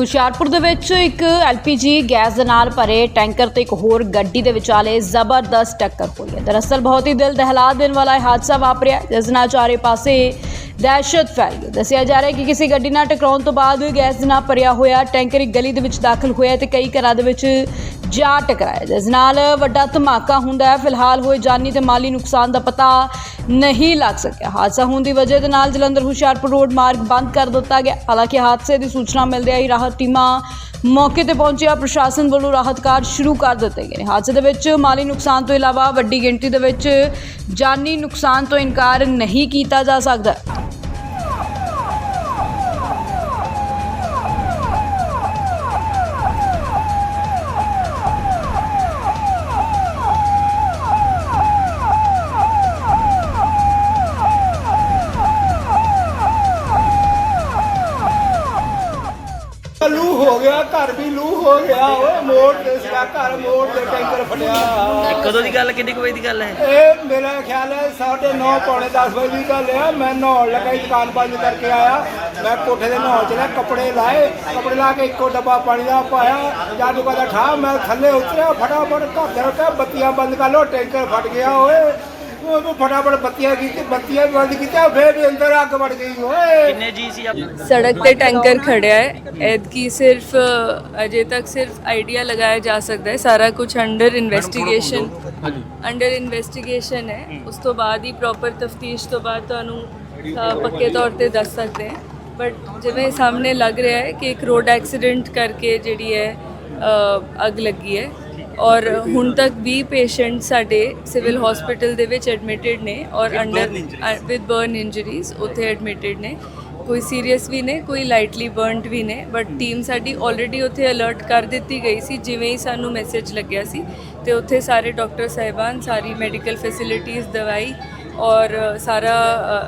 ਹੁਸ਼ਿਆਰਪੁਰ ਦੇ ਵਿੱਚ ਇੱਕ ਐਲਪੀਜੀ ਗੈਸ ਦੇ ਨਾਲ ਭਰੇ ਟੈਂਕਰ ਤੇ ਇੱਕ ਹੋਰ ਗੱਡੀ ਦੇ ਵਿਚਾਲੇ ਜ਼ਬਰਦਸਤ ਟੱਕਰ ਹੋਈ ਹੈ। ਦਰਅਸਲ ਬਹੁਤ ਹੀ ਦਿਲ ਦਹਿਲਾ ਦੇਣ ਵਾਲਾ ਇਹ ਹਾਦਸਾ ਵਾਪਰਿਆ ਜਿਸ ਨਾਲ ਚਾਰੇ ਪਾਸੇ ਦਹਿਸ਼ਤ ਫੈਲ ਗਈ ਦੱਸਿਆ ਜਾ ਰਿਹਾ ਹੈ ਕਿ ਕਿਸੇ ਗੱਡੀ ਨਾਲ ਟਕਰਾਉਣ ਤੋਂ ਬਾਅਦ ਗੈਸ ਦੇ ਨਾਲ ਭਰਿਆ ਹੋਇਆ ਟੈਂਕਰ ਇੱਕ ਗਲੀ ਦੇ ਵਿੱਚ ਦਾਖਲ ਹੋਇਆ ਤੇ ਕਈ ਘਰਾਂ ਦੇ ਵਿੱਚ ਜਾ ਟਕਰਾਇਆ। ਜਿਸ ਨਾਲ ਵੱਡਾ ਧਮਾਕਾ ਹੁੰਦਾ ਹੈ। ਫਿਲਹਾਲ ਹੋਏ ਜਾਨੀ ਤੇ ਮਾਲੀ ਨੁਕਸਾਨ ਦਾ ਪਤਾ ਨਹੀਂ ਲੱਗ ਸਕਿਆ। ਹਾਦਸਾ ਹੋਣ ਦੀ ਵਜ੍ਹਾ ਦੇ ਨਾਲ ਜਲੰਧਰ ਹੁਸ਼ਿਆਰਪੁਰ ਰੋਡ ਮਾਰਗ ਬੰਦ ਕਰ ਦਿੱਤਾ ਗਿਆ। ਹਾਲਾਂਕਿ ਹਾਦਸੇ ਦੀ ਸੂਚਨਾ ਮਿਲਦਿਆਂ ਹੀ ਰਾਹਤ ਟੀਮਾਂ ਮੌਕੇ ਤੇ ਪਹੁੰਚਿਆ। ਪ੍ਰਸ਼ਾਸਨ ਵੱਲੋਂ ਰਾਹਤ ਕਾਰਜ ਸ਼ੁਰੂ ਕਰ ਦਿੱਤੇ ਗਏ ਨੇ। ਹਾਦਸੇ ਦੇ ਵਿੱਚ ਮਾਲੀ ਨੁਕਸਾਨ ਤੋਂ ਇਲਾਵਾ ਵੱਡੀ ਗਿਣਤੀ ਦੇ ਵਿੱਚ ਜਾਨੀ ਨੁਕਸਾਨ ਤੋਂ ਇਨਕਾਰ ਨਹੀਂ ਕੀਤਾ ਜਾ ਸਕਦਾ। ਹੋ ਗਿਆ ਘਰ ਵੀ ਲੂ ਹੋ ਗਿਆ। ਓਏ ਮੋੜ ਤੇ ਸਿਆ ਘਰ ਮੋੜ ਤੇ ਟੈਂਕਰ ਫਟਿਆ ਕਦੋਂ ਦੀ ਗੱਲ ਕਿੰਨੀ ਕੁ ਵਜੇ ਦੀ ਗੱਲ ਹੈ? ਇਹ ਮੇਰਾ ਖਿਆਲ ਹੈ 9:30 ਪੌਣੇ 10 ਵਜੇ ਦੀ ਗੱਲ ਹੈ। ਮੈਂ ਨਹਾਉਣ ਲੱਗਾ ਸੀ, ਦੁਕਾਨ ਬੰਦ ਕਰਕੇ ਆਇਆ। ਮੈਂ ਕੋਠੇ ਦੇ ਨਹਾਉਣ ਚਲਾ ਕੱਪੜੇ ਲਾਏ। ਕੱਪੜੇ ਲਾ ਕੇ ਇੱਕੋ ਡੱਬਾ ਪਾਣੀ ਦਾ ਪਾਇਆ। ਜਾਦੂ ਕਾ ਠਾ ਮੈਂ ਥੱਲੇ ਉਤਰਿਆ ਫਟਾਫਟ ਘਰ ਦੇ ਬੱਤੀਆਂ ਬੰਦ ਕਰ ਲੋ ਟੈਂਕਰ ਫਟ ਗਿਆ ਓਏ। ਉਹ ਫਟਾਫਟ ਬੱਤੀਆਂ ਕੀਤੀ ਬੱਤੀਆਂ ਬੰਦ ਕੀਤੀਆਂ ਫੇਰ ਵੀ ਅੰਦਰ ਅੱਗ ਵੜ ਗਈ ਓਏ। ਕਿੰਨੇ ਜੀ ਸੀ ਆਪ? ਸੜਕ ਤੇ ਟੈਂਕਰ ਖੜਿਆ ਹੈ। ਐਤਕੀ ਸਿਰਫ ਅ, ਅਜੇ ਤੱਕ ਸਿਰਫ ਆਈਡੀਆ ਲਗਾਇਆ ਜਾ ਸਕਦਾ ਹੈ। ਸਾਰਾ ਕੁਝ ਅੰਡਰ ਇਨਵੈਸਟੀਗੇਸ਼ਨ ਅੰਡਰ ਇਨਵੈਸਟੀਗੇਸ਼ਨ ਹੈ। ਉਸ ਤੋਂ ਬਾਅਦ ਹੀ ਪ੍ਰੋਪਰ ਤਫਤੀਸ਼ ਤੋਂ ਬਾਅਦ ਤੁਹਾਨੂੰ ਅ, ਪੱਕੇ ਤੌਰ ਤੇ ਦੱਸ ਸਕਦੇ ਹਾਂ। ਬਟ ਜਿਵੇਂ ਸਾਹਮਣੇ ਲੱਗ ਰਿਹਾ ਹੈ ਕਿ ਇੱਕ ਰੋਡ ਐਕਸੀਡੈਂਟ ਕਰਕੇ ਜਿਹੜੀ ਹੈ ਅ, ਅੱਗ ਲੱਗੀ ਹੈ। ਔਰ ਹੁਣ ਤੱਕ 20 ਪੇਸ਼ੈਂਟ ਸਾਡੇ ਸਿਵਲ ਹਸਪੀਟਲ ਦੇ ਵਿੱਚ ਐਡਮਿਟਡ ਨੇ ਔਰ ਅੰਡਰ ਵਿਦ ਬਰਨ ਇੰਜਰੀਜ਼ ਉੱਥੇ ਐਡਮਿਟਡ ਨੇ। ਕੋਈ ਸੀਰੀਅਸ ਵੀ ਨੇ ਕੋਈ ਲਾਈਟਲੀ ਬਰਨਡ ਵੀ ਨੇ ਬਟ ਟੀਮ ਸਾਡੀ ਆਲਰੇਡੀ ਉੱਥੇ ਅਲਰਟ ਕਰ ਦਿੱਤੀ ਗਈ ਸੀ ਜਿਵੇਂ ਹੀ ਸਾਨੂੰ ਮੈਸੇਜ ਲੱਗਿਆ ਸੀ। ਤੇ ਉੱਥੇ ਸਾਰੇ ਡਾਕਟਰ ਸਹਿਬਾਨ ਸਾਰੀ ਮੈਡੀਕਲ ਫੈਸਿਲਿਟੀਆਂ ਦਵਾਈ ਔਰ ਸਾਰਾ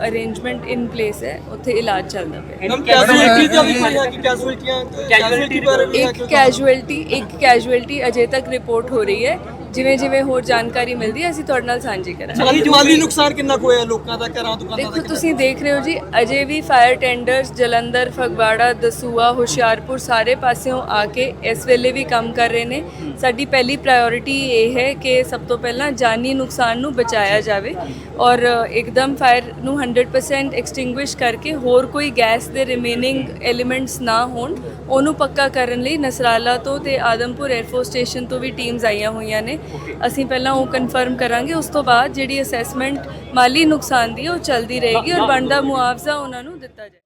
ਅਰੇਂਜਮੈਂਟ ਇਨ ਪਲੇਸ ਹੈ ਉੱਥੇ ਇਲਾਜ ਚੱਲਦਾ ਪਿਆ। ਮੈਮ ਕੈਜੂਅਲਟੀ ਦਾ ਵੀ ਕੋਈ ਕਿ ਕੈਜੂਅਲਟੀਆਂ ਕੈਜੂਅਲਟੀ ਇੱਕ ਕੈਜੂਅਲਟੀ ਇੱਕ ਕੈਜੂਅਲਟੀ ਅਜੇ ਤੱਕ ਰਿਪੋਰਟ ਹੋ ਰਹੀ ਹੈ। ਜਿਵੇਂ ਜਿਵੇਂ ਹੋਰ ਜਾਣਕਾਰੀ ਮਿਲਦੀ ਹੈ ਅਸੀਂ ਤੁਹਾਡੇ ਨਾਲ ਸਾਂਝੀ ਕਰਾਂਗੇ। ਮਾਲੀ ਮਾਲੀ ਨੁਕਸਾਨ ਕਿੰਨਾ ਕੁ ਹੋਇਆ ਲੋਕਾਂ ਦਾ ਘਰਾਂ ਦੁਕਾਨਾਂ ਦੇਖੋ ਦਾ ਤੁਸੀਂ ਦੇਖ ਰਹੇ ਹੋ ਜੀ ਅਜੇ ਵੀ ਫਾਇਰ ਟੈਂਡਰਸ ਜਲੰਧਰ ਫਗਵਾੜਾ ਦਸੂਆ ਹੁਸ਼ਿਆਰਪੁਰ ਸਾਰੇ ਪਾਸਿਓਂ ਆ ਕੇ ਇਸ ਵੇਲੇ ਵੀ ਕੰਮ ਕਰ ਰਹੇ ਨੇ। ਸਾਡੀ ਪਹਿਲੀ ਪ੍ਰਾਇੋਰਟੀ ਇਹ ਹੈ ਕਿ ਸਭ ਤੋਂ ਪਹਿਲਾਂ ਜਾਨੀ ਨੁਕਸਾਨ ਨੂੰ ਬਚਾਇਆ ਜਾਵੇ ਔਰ ਇੱਕਦਮ ਫਾਇਰ ਨੂੰ 100% ਐਕਸਟਿੰਗੁਇਸ਼ ਕਰਕੇ ਹੋਰ ਕੋਈ ਗੈਸ ਦੇ ਰਿਮੇਨਿੰਗ ਐਲੀਮੈਂਟਸ ਨਾ ਹੋਣ ਉਹਨੂੰ ਪੱਕਾ ਕਰਨ ਲਈ ਨਸਰਾਲਾ ਤੋਂ ਤੇ ਆਦਮਪੁਰ 에ਅਰਫੋਰਸ ਸਟੇਸ਼ਨ ਤੋਂ ਵੀ ਟੀਮਸ ਆਈਆਂ ਹੋਈਆਂ ਨੇ। ਅਸੀਂ ਪਹਿਲਾਂ ਉਹ ਕਨਫਰਮ ਕਰਾਂਗੇ, ਉਸ ਤੋਂ ਬਾਅਦ ਜਿਹੜੀ ਅਸੈਸਮੈਂਟ ਮਾਲੀ ਨੁਕਸਾਨ ਦੀ ਉਹ ਚੱਲਦੀ ਰਹੇਗੀ ਔਰ ਬਣਦਾ ਮੁਆਵਜ਼ਾ ਉਹਨਾਂ ਨੂੰ ਦਿੱਤਾ ਜਾਏ